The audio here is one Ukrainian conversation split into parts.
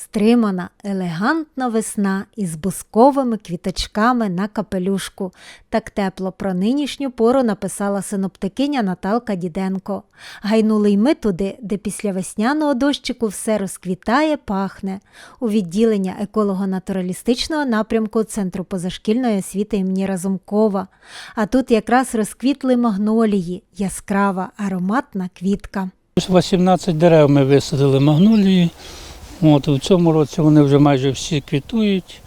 Стримана, елегантна весна із бусковими квіточками на капелюшку. Так тепло про нинішню пору написала синоптикиня Наталка Діденко. Гайнули й ми туди, де після весняного дощику все розквітає, пахне. У відділення еколого-натуралістичного напрямку Центру позашкільної освіти імені Разумкова. А тут якраз розквітли магнолії, яскрава ароматна квітка. 18 дерев ми висадили магнолії. От, у цьому році вони вже майже всі квітують.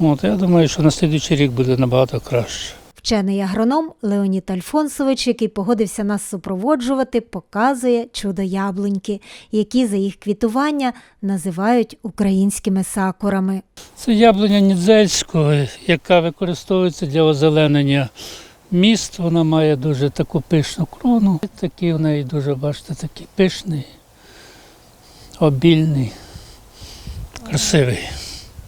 От, я думаю, що на слідуючий рік буде набагато краще. Вчений агроном Леонід Альфонсович, який погодився нас супроводжувати, показує чудо яблуньки, які за їх квітування називають українськими сакурами. Це яблуня Нідзельського, яка використовується для озеленення міст. Вона має дуже таку пишну крону. Такий в неї дуже, бачите, такий пишний, обільний, красивий.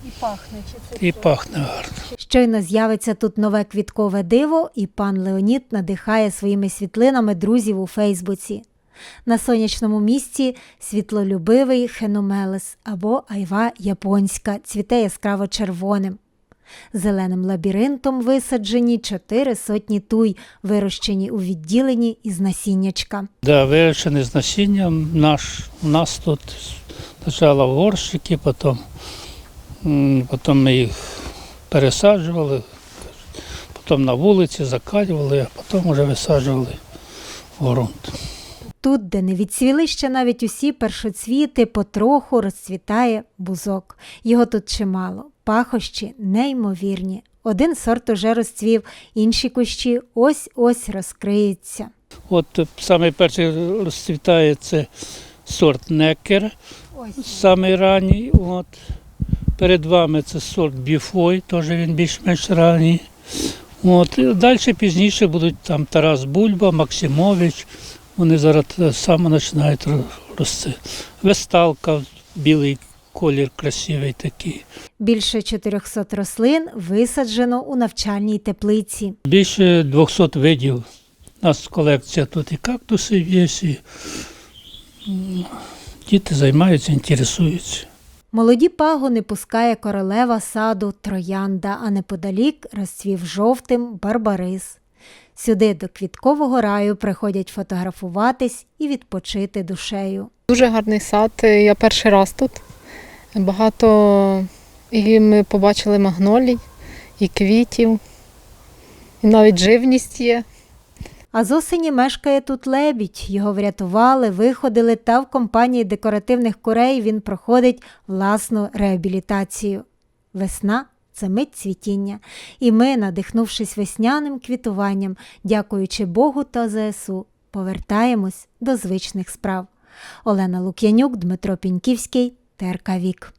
І пахне чи І пахне гарно. Щойно з'явиться тут нове квіткове диво, і пан Леонід надихає своїми світлинами друзів у Фейсбуці. На сонячному місці світлолюбивий хеномелес або айва японська, цвіте яскраво червоним. Зеленим лабіринтом висаджені чотири сотні туй, вирощені у відділенні із насіннячка. Да, вирощений з насінням наш. У нас тут спочатку в горщики, потім, потім ми їх пересаджували, потім на вулиці закалювали, а потім вже висаджували в ґрунт. Тут, де не відцвіли ще навіть усі першоцвіти, потроху розцвітає бузок. Його тут чимало, пахощі неймовірні. Один сорт уже розцвів, інші кущі ось-ось розкриються. От е, саме перший розцвітає це сорт некер, самий ранній. От. Перед вами це сорт біфой, теж він більш-менш ранній. От. Далі пізніше будуть там Тарас Бульба, Максимович. Вони зараз е, саме починають рости. Весталка, білий колір красивий такий. Більше 400 рослин висаджено у навчальній теплиці. Більше 200 видів. У нас колекція тут і кактуси є, і діти займаються, інтересуються. Молоді пагони пускає королева саду троянда, а неподалік розцвів жовтим барбарис. Сюди до квіткового раю приходять фотографуватись і відпочити душею. Дуже гарний сад. Я перший раз тут. Багато і ми побачили магнолій, і квітів, і навіть живність є. А з осені мешкає тут лебідь. Його врятували, виходили, та в компанії декоративних курей він проходить власну реабілітацію. Весна це мить цвітіння. І ми, надихнувшись весняним квітуванням, дякуючи Богу та ЗСУ, повертаємось до звичних справ. Олена Лук'янюк, Дмитро Піньківський, ТРК Вік.